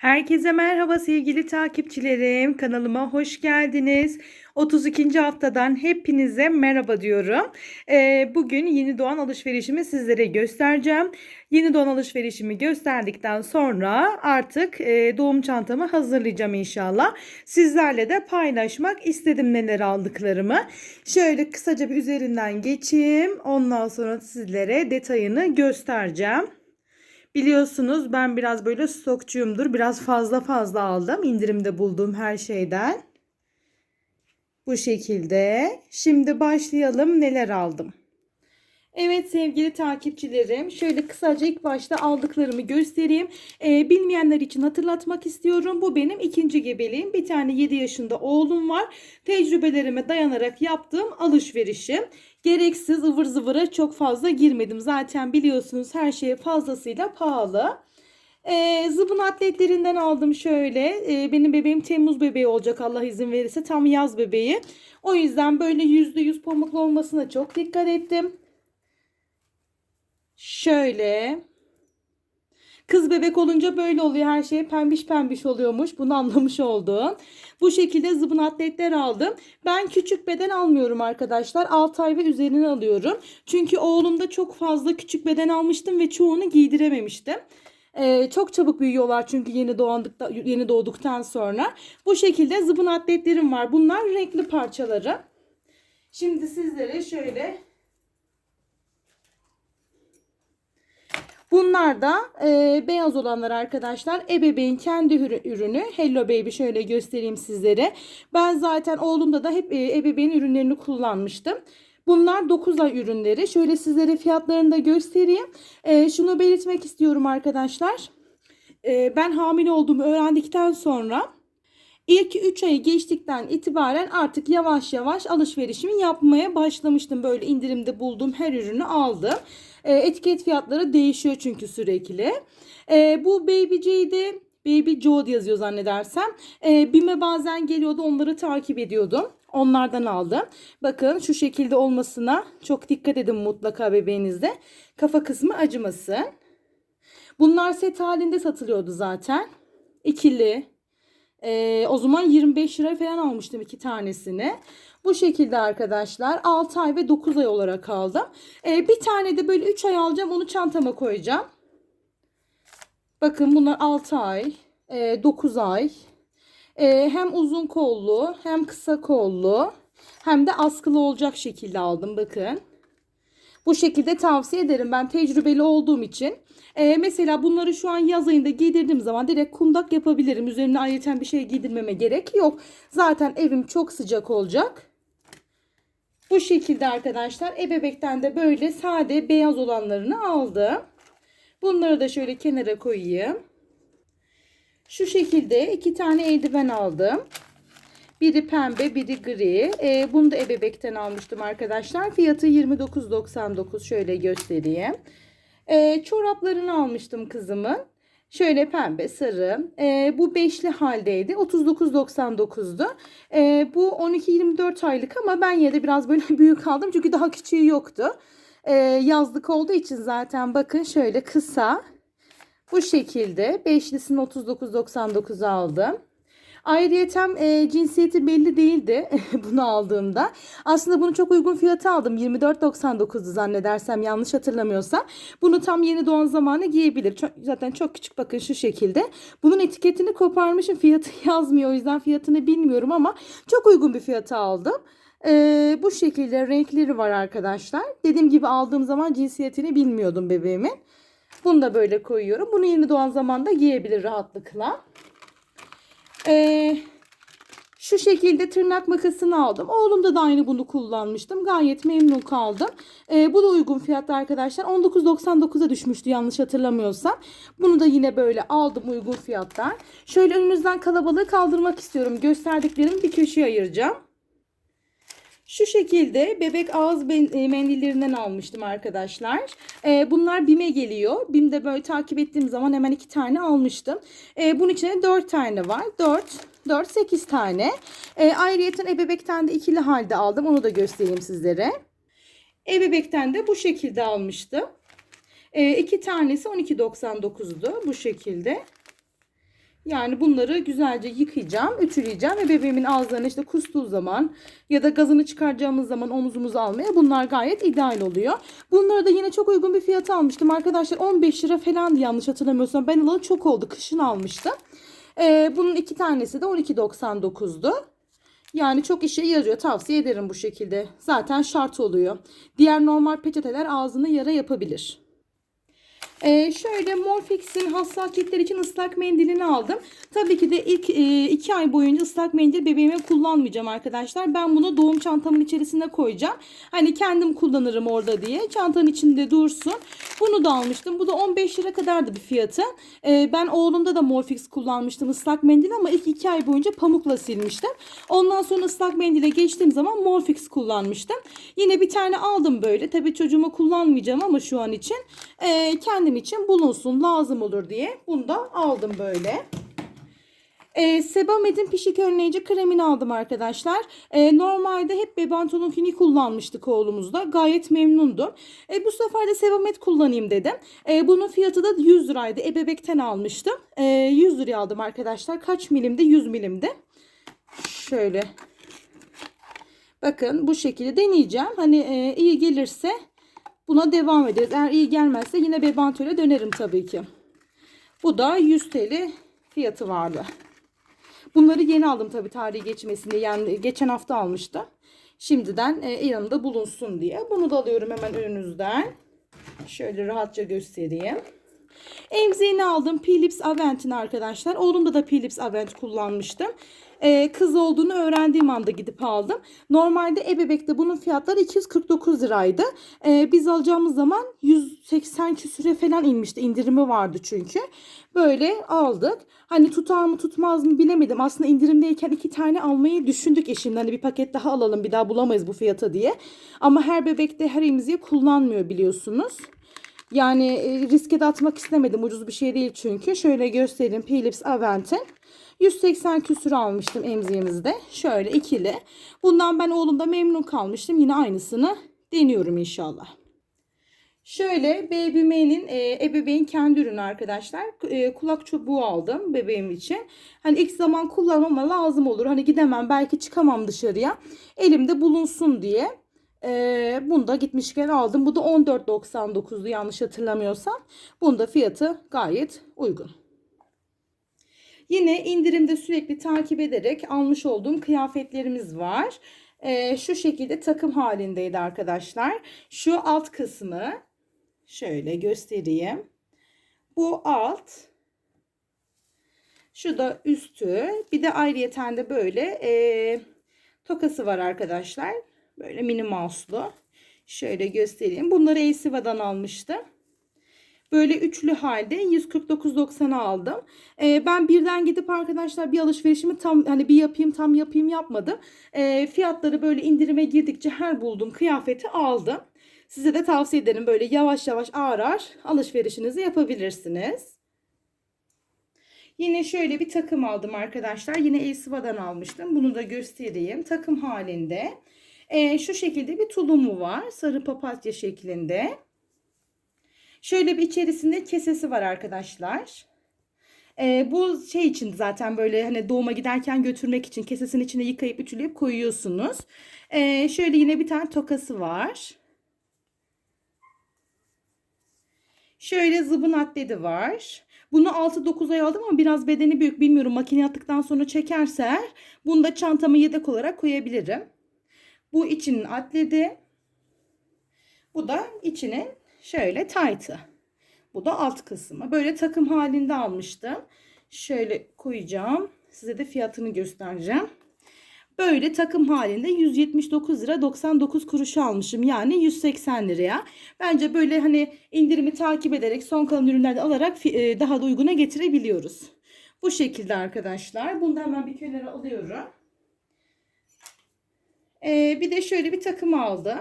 Herkese merhaba sevgili takipçilerim. Kanalıma hoş geldiniz. 32. haftadan hepinize merhaba diyorum. Ee, bugün yeni doğan alışverişimi sizlere göstereceğim. Yeni doğan alışverişimi gösterdikten sonra artık e, doğum çantamı hazırlayacağım inşallah. Sizlerle de paylaşmak istedim neler aldıklarımı. Şöyle kısaca bir üzerinden geçeyim. Ondan sonra sizlere detayını göstereceğim. Biliyorsunuz ben biraz böyle stokçuyumdur. Biraz fazla fazla aldım. indirimde bulduğum her şeyden. Bu şekilde. Şimdi başlayalım neler aldım. Evet sevgili takipçilerim şöyle kısaca ilk başta aldıklarımı göstereyim. Ee, bilmeyenler için hatırlatmak istiyorum. Bu benim ikinci gebeliğim. Bir tane 7 yaşında oğlum var. Tecrübelerime dayanarak yaptığım alışverişim. Gereksiz ıvır zıvıra çok fazla girmedim. Zaten biliyorsunuz her şeye fazlasıyla pahalı. Ee, zıbın atletlerinden aldım şöyle. Ee, benim bebeğim Temmuz bebeği olacak Allah izin verirse. Tam yaz bebeği. O yüzden böyle %100 pamuklu olmasına çok dikkat ettim. Şöyle. Kız bebek olunca böyle oluyor. Her şey pembiş pembiş oluyormuş. Bunu anlamış oldum. Bu şekilde zıbın atletler aldım. Ben küçük beden almıyorum arkadaşlar. 6 ay ve üzerine alıyorum. Çünkü oğlumda çok fazla küçük beden almıştım ve çoğunu giydirememiştim. Ee, çok çabuk büyüyorlar çünkü yeni doğdukta, yeni doğduktan sonra. Bu şekilde zıbın atletlerim var. Bunlar renkli parçaları. Şimdi sizlere şöyle Bunlar da e, beyaz olanlar arkadaşlar. Ebeveyn kendi ürünü. Hello Baby şöyle göstereyim sizlere. Ben zaten oğlumda da hep e, ebeveyn ürünlerini kullanmıştım. Bunlar 9 ay ürünleri. Şöyle sizlere fiyatlarını da göstereyim. E, şunu belirtmek istiyorum arkadaşlar. E, ben hamile olduğumu öğrendikten sonra İlk 3 ayı geçtikten itibaren artık yavaş yavaş alışverişimi yapmaya başlamıştım. Böyle indirimde bulduğum her ürünü aldım. E, etiket fiyatları değişiyor çünkü sürekli. E, bu Baby J'de Baby Joe yazıyor zannedersem. E, Bime bazen geliyordu onları takip ediyordum. Onlardan aldım. Bakın şu şekilde olmasına çok dikkat edin mutlaka bebeğinizde. Kafa kısmı acımasın. Bunlar set halinde satılıyordu zaten. İkili, ee, o zaman 25 lira falan almıştım iki tanesini. Bu şekilde arkadaşlar 6 ay ve 9 ay olarak aldım. Ee, bir tane de böyle 3 ay alacağım onu çantama koyacağım. Bakın bunlar 6 ay, e, 9 ay. E, hem uzun kollu hem kısa kollu hem de askılı olacak şekilde aldım bakın. Bu şekilde tavsiye ederim ben tecrübeli olduğum için. Ee, mesela bunları şu an yaz ayında giydirdiğim zaman direkt kundak yapabilirim. Üzerine ayrıca bir şey giydirmeme gerek yok. Zaten evim çok sıcak olacak. Bu şekilde arkadaşlar ebebekten de böyle sade beyaz olanlarını aldım. Bunları da şöyle kenara koyayım. Şu şekilde iki tane eldiven aldım. Biri pembe, biri gri. E, bunu da ebebekten almıştım arkadaşlar. Fiyatı 29.99. Şöyle göstereyim. E, çoraplarını almıştım kızımın. Şöyle pembe, sarı. E, bu beşli haldeydi. 39.99'du. E, bu 12-24 aylık ama ben yine de biraz böyle büyük aldım. Çünkü daha küçüğü yoktu. E, yazlık olduğu için zaten bakın şöyle kısa. Bu şekilde. Beşlisini 39.99 aldım. Ayrıyeten e, cinsiyeti belli değildi bunu aldığımda. Aslında bunu çok uygun fiyata aldım. 24.99'du zannedersem yanlış hatırlamıyorsam. Bunu tam yeni doğan zamanı giyebilir. Çok, zaten çok küçük bakın şu şekilde. Bunun etiketini koparmışım. Fiyatı yazmıyor. O yüzden fiyatını bilmiyorum ama çok uygun bir fiyata aldım. Ee, bu şekilde renkleri var arkadaşlar. Dediğim gibi aldığım zaman cinsiyetini bilmiyordum bebeğimin. Bunu da böyle koyuyorum. Bunu yeni doğan zamanda giyebilir rahatlıkla. Ee, şu şekilde tırnak makasını aldım. Oğlumda da aynı bunu kullanmıştım. Gayet memnun kaldım. Ee, bu da uygun fiyatlı arkadaşlar. 19.99'a düşmüştü yanlış hatırlamıyorsam. Bunu da yine böyle aldım uygun fiyattan. Şöyle önünüzden kalabalığı kaldırmak istiyorum. Gösterdiklerimi bir köşeye ayıracağım. Şu şekilde bebek ağız e, mendillerinden almıştım arkadaşlar. Ee, bunlar BİM'e geliyor. BİM'de böyle takip ettiğim zaman hemen iki tane almıştım. Ee, bunun içinde dört tane var. Dört, dört, sekiz tane. Ee, ayrıyeten ebebekten de ikili halde aldım. Onu da göstereyim sizlere. Ebebekten de bu şekilde almıştım. Ee, iki tanesi 12.99'du bu şekilde. Yani bunları güzelce yıkayacağım, ütüleyeceğim ve bebeğimin ağızlarına işte kustuğu zaman ya da gazını çıkaracağımız zaman omuzumuza almaya bunlar gayet ideal oluyor. Bunları da yine çok uygun bir fiyata almıştım arkadaşlar. 15 lira falan yanlış hatırlamıyorsam. Ben alalı çok oldu. Kışın almıştım. Ee, bunun iki tanesi de 12.99'du. Yani çok işe yarıyor. Tavsiye ederim bu şekilde. Zaten şart oluyor. Diğer normal peçeteler ağzını yara yapabilir. Ee, şöyle Morfix'in hassasiyetler için ıslak mendilini aldım. Tabii ki de ilk e, iki ay boyunca ıslak mendil bebeğime kullanmayacağım arkadaşlar. Ben bunu doğum çantamın içerisine koyacağım. Hani kendim kullanırım orada diye. Çantanın içinde dursun. Bunu da almıştım. Bu da 15 lira kadardı bir fiyatı. Ee, ben oğlumda da Morfix kullanmıştım ıslak mendil ama ilk iki ay boyunca pamukla silmiştim. Ondan sonra ıslak mendile geçtiğim zaman Morfix kullanmıştım. Yine bir tane aldım böyle. Tabii çocuğuma kullanmayacağım ama şu an için. Ee, kendim için bulunsun lazım olur diye. Bunu da aldım böyle. E, Sebamed'in pişik önleyici kremini aldım arkadaşlar. E, normalde hep Bebantonunkini kullanmıştık oğlumuzda. Gayet memnundum. E, bu sefer de Sebamed kullanayım dedim. E, bunun fiyatı da 100 liraydı. Ebebek'ten almıştım. E, 100 liraya aldım arkadaşlar. Kaç milimde? 100 milimde. Şöyle. Bakın bu şekilde deneyeceğim. Hani e, iyi gelirse buna devam ederiz. Eğer iyi gelmezse yine Bebanto'ya dönerim tabii ki. Bu da 100 TL fiyatı vardı. Bunları yeni aldım tabii tarihi geçmesini. Yani geçen hafta almıştım. Şimdiden e, yanımda bulunsun diye. Bunu da alıyorum hemen önünüzden. Şöyle rahatça göstereyim. Emziğini aldım. Philips Avent'in arkadaşlar. Oğlumda da Philips Avent kullanmıştım. Ee, kız olduğunu öğrendiğim anda gidip aldım. Normalde ebebekte bunun fiyatları 249 liraydı. Ee, biz alacağımız zaman 180 küsüre falan inmişti. İndirimi vardı çünkü. Böyle aldık. Hani tutar mı tutmaz mı bilemedim. Aslında indirimdeyken iki tane almayı düşündük eşimle. Hani bir paket daha alalım bir daha bulamayız bu fiyata diye. Ama her bebekte her emziği kullanmıyor biliyorsunuz. Yani e, riske de atmak istemedim. Ucuz bir şey değil çünkü. Şöyle göstereyim. Philips Avent'in. 180 küsür almıştım emziğimizde. Şöyle ikili. Bundan ben oğlumda memnun kalmıştım. Yine aynısını deniyorum inşallah. Şöyle Baby Man'in e, ebeveyn kendi ürünü arkadaşlar. E, kulak çubuğu aldım bebeğim için. Hani ilk zaman kullanmama lazım olur. Hani gidemem belki çıkamam dışarıya. Elimde bulunsun diye. E, bunu da gitmişken aldım. Bu da 14.99'du yanlış hatırlamıyorsam. Bunun da fiyatı gayet uygun. Yine indirimde sürekli takip ederek almış olduğum kıyafetlerimiz var. Ee, şu şekilde takım halindeydi arkadaşlar. Şu alt kısmı şöyle göstereyim. Bu alt. Şu da üstü. Bir de ayrıyeten de böyle e, tokası var arkadaşlar. Böyle mini mouse'lu. Şöyle göstereyim. Bunları Elsiva'dan almıştım. Böyle üçlü halde 149.90'a aldım. Ee, ben birden gidip arkadaşlar bir alışverişimi tam hani bir yapayım tam yapayım yapmadım. Ee, fiyatları böyle indirime girdikçe her bulduğum kıyafeti aldım. Size de tavsiye ederim böyle yavaş yavaş ağır ağır alışverişinizi yapabilirsiniz. Yine şöyle bir takım aldım arkadaşlar. Yine Elsiva'dan almıştım. Bunu da göstereyim. Takım halinde. Ee, şu şekilde bir tulumu var. Sarı papatya şeklinde. Şöyle bir içerisinde kesesi var arkadaşlar. Ee, bu şey için zaten böyle hani doğuma giderken götürmek için kesesinin içine yıkayıp ütüleyip koyuyorsunuz. Ee, şöyle yine bir tane tokası var. Şöyle zıbın atleti var. Bunu 6-9 ay aldım ama biraz bedeni büyük. Bilmiyorum makine attıktan sonra çekerse bunu da çantama yedek olarak koyabilirim. Bu içinin atleti. Bu da içinin şöyle tight'ı. Bu da alt kısmı. Böyle takım halinde almıştım. Şöyle koyacağım. Size de fiyatını göstereceğim. Böyle takım halinde 179 lira 99 kuruş almışım. Yani 180 liraya. Bence böyle hani indirimi takip ederek son kalan ürünlerden alarak e, daha da uyguna getirebiliyoruz. Bu şekilde arkadaşlar. Bunu da hemen bir kenara alıyorum. Ee, bir de şöyle bir takım aldım.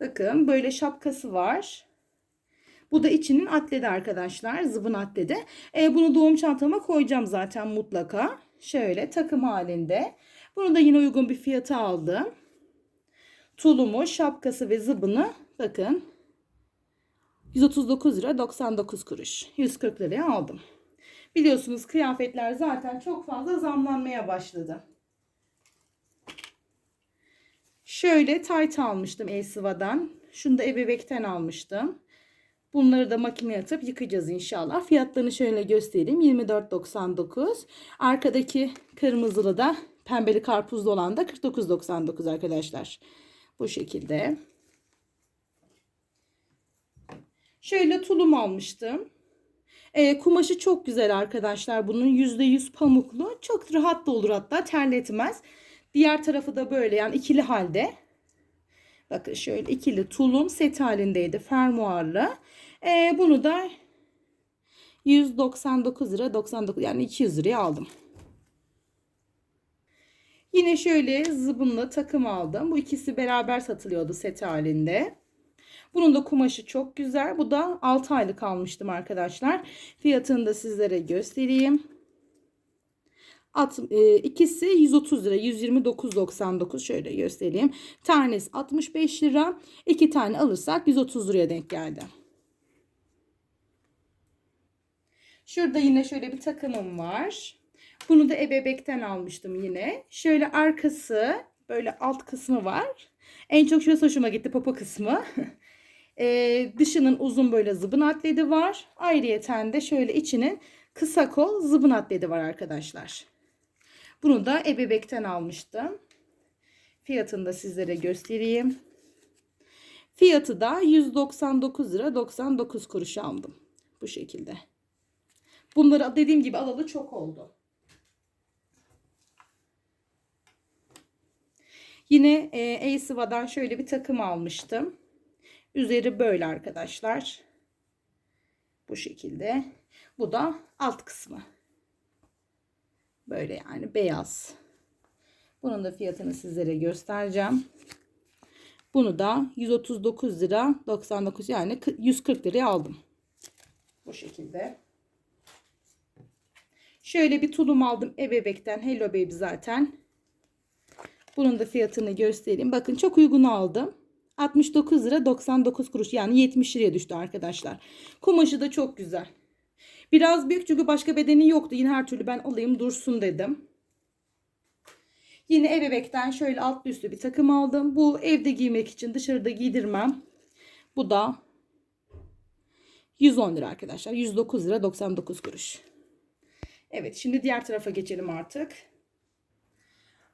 Bakın böyle şapkası var. Bu da içinin atledi arkadaşlar. Zıbın atledi. E, bunu doğum çantama koyacağım zaten mutlaka. Şöyle takım halinde. Bunu da yine uygun bir fiyata aldım. Tulumu, şapkası ve zıbını bakın 139 lira 99 kuruş. 140 liraya aldım. Biliyorsunuz kıyafetler zaten çok fazla zamlanmaya başladı. Şöyle tayt almıştım Elsiva'dan. Şunu da ebebekten almıştım. Bunları da makineye atıp yıkayacağız inşallah. Fiyatlarını şöyle göstereyim. 24.99. Arkadaki kırmızılı da pembeli karpuzlu olan da 49.99 arkadaşlar. Bu şekilde. Şöyle tulum almıştım. E, kumaşı çok güzel arkadaşlar. Bunun %100 pamuklu. Çok rahat da olur hatta terletmez. Diğer tarafı da böyle yani ikili halde. Bakın şöyle ikili tulum set halindeydi fermuarlı. E, bunu da 199 lira 99 yani 200 liraya aldım. Yine şöyle zıbınlı takım aldım. Bu ikisi beraber satılıyordu set halinde. Bunun da kumaşı çok güzel. Bu da 6 aylık almıştım arkadaşlar. Fiyatını da sizlere göstereyim. At, e, ikisi 130 lira 129.99 şöyle göstereyim. Tanesi 65 lira. İki tane alırsak 130 liraya denk geldi. Şurada yine şöyle bir takımım var. Bunu da ebebekten almıştım yine. Şöyle arkası böyle alt kısmı var. En çok şurası hoşuma gitti popo kısmı. ee, dışının uzun böyle zıbın atledi var. Ayrıyeten de şöyle içinin kısa kol zıbın atledi var arkadaşlar. Bunu da ebebekten almıştım. Fiyatını da sizlere göstereyim. Fiyatı da 199 lira 99 kuruş aldım. Bu şekilde. Bunları dediğim gibi alalı çok oldu. Yine e, Eysiva'dan şöyle bir takım almıştım. Üzeri böyle arkadaşlar. Bu şekilde. Bu da alt kısmı. Böyle yani beyaz. Bunun da fiyatını sizlere göstereceğim. Bunu da 139 lira 99 yani 140 liraya aldım. Bu şekilde. Şöyle bir tulum aldım ebebekten. Hello Baby zaten. Bunun da fiyatını göstereyim. Bakın çok uygun aldım. 69 lira 99 kuruş yani 70 liraya düştü arkadaşlar. Kumaşı da çok güzel. Biraz büyük çünkü başka bedeni yoktu. Yine her türlü ben alayım dursun dedim. Yine ebebekten şöyle altlı üstü bir takım aldım. Bu evde giymek için dışarıda giydirmem. Bu da 110 lira arkadaşlar. 109 lira 99 kuruş. Evet şimdi diğer tarafa geçelim artık.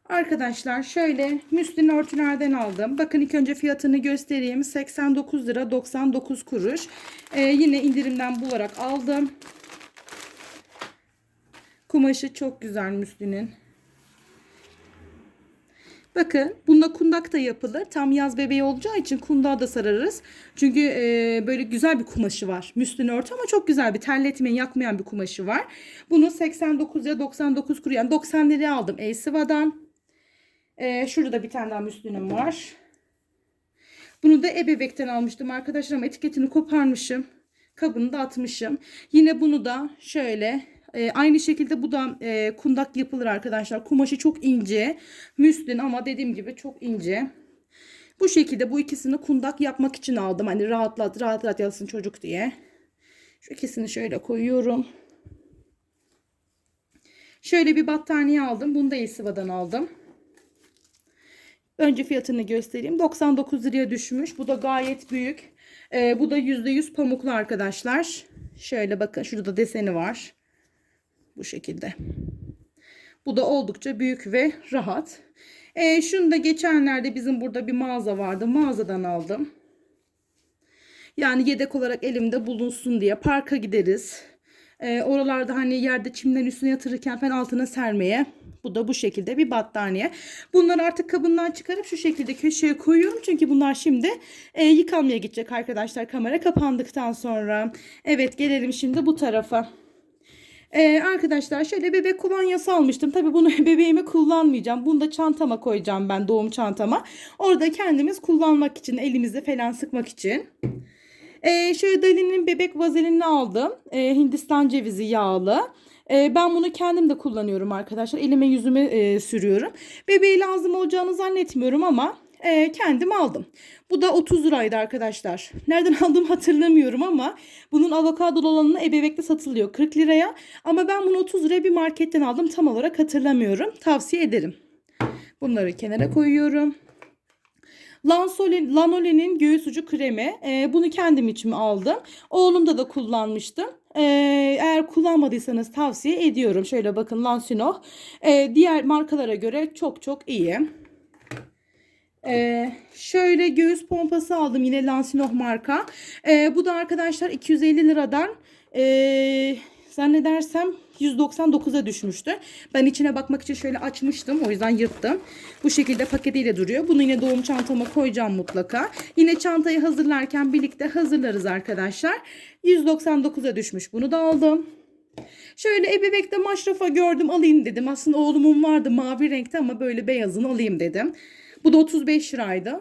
Arkadaşlar şöyle müslin örtülerden aldım. Bakın ilk önce fiyatını göstereyim. 89 lira 99 kuruş. Ee, yine indirimden bularak aldım. Kumaşı çok güzel müslinin. Bakın bunda kundak da yapılır. Tam yaz bebeği olacağı için kundağı da sararız. Çünkü e, böyle güzel bir kumaşı var. Müslin örtü ama çok güzel bir terletmeyen yakmayan bir kumaşı var. Bunu 89 lira 99 kuru yani 90 liraya aldım Elsiva'dan. E, şurada bir tane daha müslünim var. Bunu da ebebekten almıştım arkadaşlar ama etiketini koparmışım. Kabını da atmışım. Yine bunu da şöyle e, aynı şekilde bu da e, kundak yapılır arkadaşlar. Kumaşı çok ince. Müslin ama dediğim gibi çok ince. Bu şekilde bu ikisini kundak yapmak için aldım. Hani rahatlat rahat rahat yatsın çocuk diye. Şu ikisini şöyle koyuyorum. Şöyle bir battaniye aldım. Bunu da Esiva'dan aldım. Önce fiyatını göstereyim. 99 liraya düşmüş. Bu da gayet büyük. Ee, bu da %100 pamuklu arkadaşlar. Şöyle bakın şurada deseni var. Bu şekilde. Bu da oldukça büyük ve rahat. Ee, şunu da geçenlerde bizim burada bir mağaza vardı. Mağazadan aldım. Yani yedek olarak elimde bulunsun diye parka gideriz. Ee, oralarda hani yerde çimden üstüne yatırırken falan altına sermeye. Bu da bu şekilde bir battaniye. Bunları artık kabından çıkarıp şu şekilde köşeye koyuyorum. Çünkü bunlar şimdi e, yıkanmaya gidecek arkadaşlar kamera kapandıktan sonra. Evet gelelim şimdi bu tarafa. Ee, arkadaşlar şöyle bebek kolonyası almıştım. Tabi bunu bebeğime kullanmayacağım. Bunu da çantama koyacağım ben doğum çantama. Orada kendimiz kullanmak için elimizde falan sıkmak için. Ee, şöyle Dali'nin bebek vazelinini aldım. Ee, Hindistan cevizi yağlı. Ee, ben bunu kendim de kullanıyorum arkadaşlar. Elime yüzüme e, sürüyorum. Bebeğe lazım olacağını zannetmiyorum ama e, kendim aldım. Bu da 30 liraydı arkadaşlar. Nereden aldım hatırlamıyorum ama bunun avokadolu olanı ebevekte satılıyor 40 liraya. Ama ben bunu 30 liraya bir marketten aldım tam olarak hatırlamıyorum. Tavsiye ederim. Bunları kenara koyuyorum. Lansole, Lanole'nin göğüs ucu kremi. Ee, bunu kendim için aldım. Oğlumda da kullanmıştım. Ee, eğer kullanmadıysanız tavsiye ediyorum. Şöyle bakın Lansino. Diğer markalara göre çok çok iyi. Ee, şöyle göğüs pompası aldım yine Lansinoh marka. Ee, bu da arkadaşlar 250 liradan ee, zannedersem 199'a düşmüştü. Ben içine bakmak için şöyle açmıştım. O yüzden yırttım. Bu şekilde paketiyle duruyor. Bunu yine doğum çantama koyacağım mutlaka. Yine çantayı hazırlarken birlikte hazırlarız arkadaşlar. 199'a düşmüş. Bunu da aldım. Şöyle ebebekte maşrafa gördüm alayım dedim. Aslında oğlumun vardı mavi renkte ama böyle beyazını alayım dedim. Bu da 35 liraydı.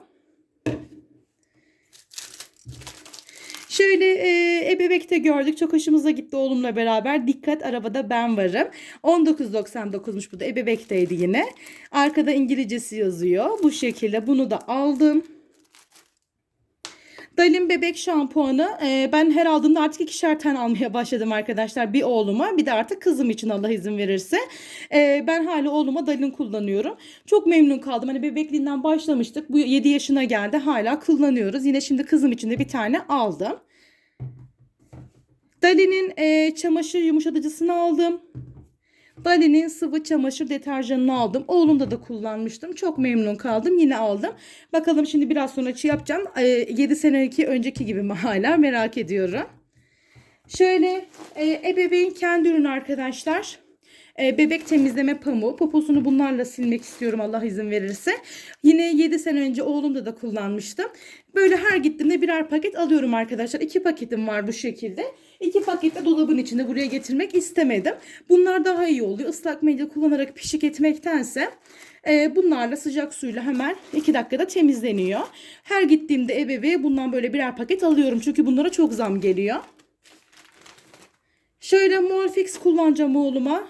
Şöyle e, ebebekte gördük. Çok hoşumuza gitti oğlumla beraber. Dikkat arabada ben varım. 19.99'muş bu da ebevekteydi yine. Arkada İngilizcesi yazıyor. Bu şekilde bunu da aldım. Dalin bebek şampuanı e, ben her aldığımda artık ikişer tane almaya başladım arkadaşlar. Bir oğluma bir de artık kızım için Allah izin verirse. E, ben hala oğluma Dalin kullanıyorum. Çok memnun kaldım. Hani bebekliğinden başlamıştık. Bu 7 yaşına geldi hala kullanıyoruz. Yine şimdi kızım için de bir tane aldım. Dali'nin e, çamaşır yumuşatıcısını aldım. Dali'nin sıvı çamaşır deterjanını aldım. Oğlumda da kullanmıştım. Çok memnun kaldım. Yine aldım. Bakalım şimdi biraz sonra çiğ yapacağım. E, 7 seneki önceki gibi mi hala merak ediyorum. Şöyle e, ebeveyn kendi ürünü arkadaşlar. E, bebek temizleme pamuğu. Poposunu bunlarla silmek istiyorum Allah izin verirse. Yine 7 sene önce oğlumda da kullanmıştım. Böyle her gittiğimde birer paket alıyorum arkadaşlar. İki paketim var bu şekilde. İki paket de dolabın içinde buraya getirmek istemedim. Bunlar daha iyi oluyor. Islak mendil kullanarak pişik etmektense e, bunlarla sıcak suyla hemen 2 dakikada temizleniyor. Her gittiğimde ebeve bundan böyle birer paket alıyorum. Çünkü bunlara çok zam geliyor. Şöyle Molfix kullanacağım oğluma.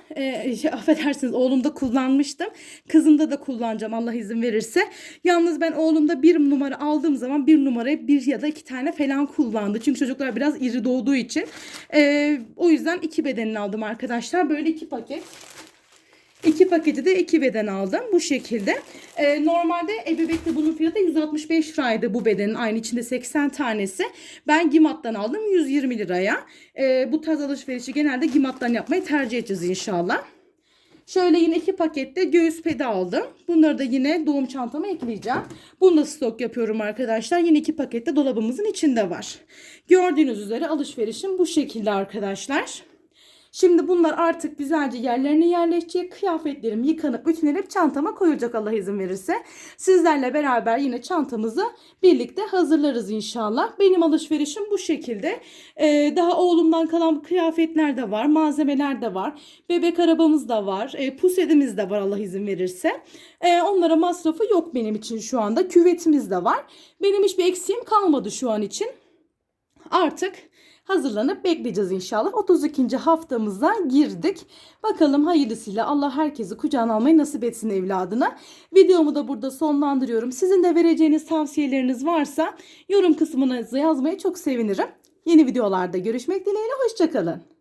Şey, affedersiniz oğlumda kullanmıştım. Kızımda da kullanacağım Allah izin verirse. Yalnız ben oğlumda bir numara aldığım zaman bir numarayı bir ya da iki tane falan kullandı. Çünkü çocuklar biraz iri doğduğu için. Ee, o yüzden iki bedenini aldım arkadaşlar. Böyle iki paket. İki paketi de iki beden aldım bu şekilde. Ee, normalde ebebekte bunun fiyatı 165 liraydı bu bedenin aynı içinde 80 tanesi. Ben Gimat'tan aldım 120 liraya. Ee, bu tarz alışverişi genelde Gimat'tan yapmayı tercih edeceğiz inşallah. Şöyle yine iki pakette göğüs pedi aldım. Bunları da yine doğum çantama ekleyeceğim. Bunu da stok yapıyorum arkadaşlar. Yine iki pakette dolabımızın içinde var. Gördüğünüz üzere alışverişim bu şekilde arkadaşlar. Şimdi bunlar artık güzelce yerlerine yerleşecek. Kıyafetlerim yıkanıp ütülenip çantama koyulacak Allah izin verirse. Sizlerle beraber yine çantamızı birlikte hazırlarız inşallah. Benim alışverişim bu şekilde. Ee, daha oğlumdan kalan kıyafetler de var. Malzemeler de var. Bebek arabamız da var. E, pusedimiz de var Allah izin verirse. E, onlara masrafı yok benim için şu anda. Küvetimiz de var. Benim hiçbir eksiğim kalmadı şu an için. Artık hazırlanıp bekleyeceğiz inşallah. 32. haftamıza girdik. Bakalım hayırlısıyla Allah herkesi kucağına almayı nasip etsin evladına. Videomu da burada sonlandırıyorum. Sizin de vereceğiniz tavsiyeleriniz varsa yorum kısmına yazmayı çok sevinirim. Yeni videolarda görüşmek dileğiyle hoşçakalın.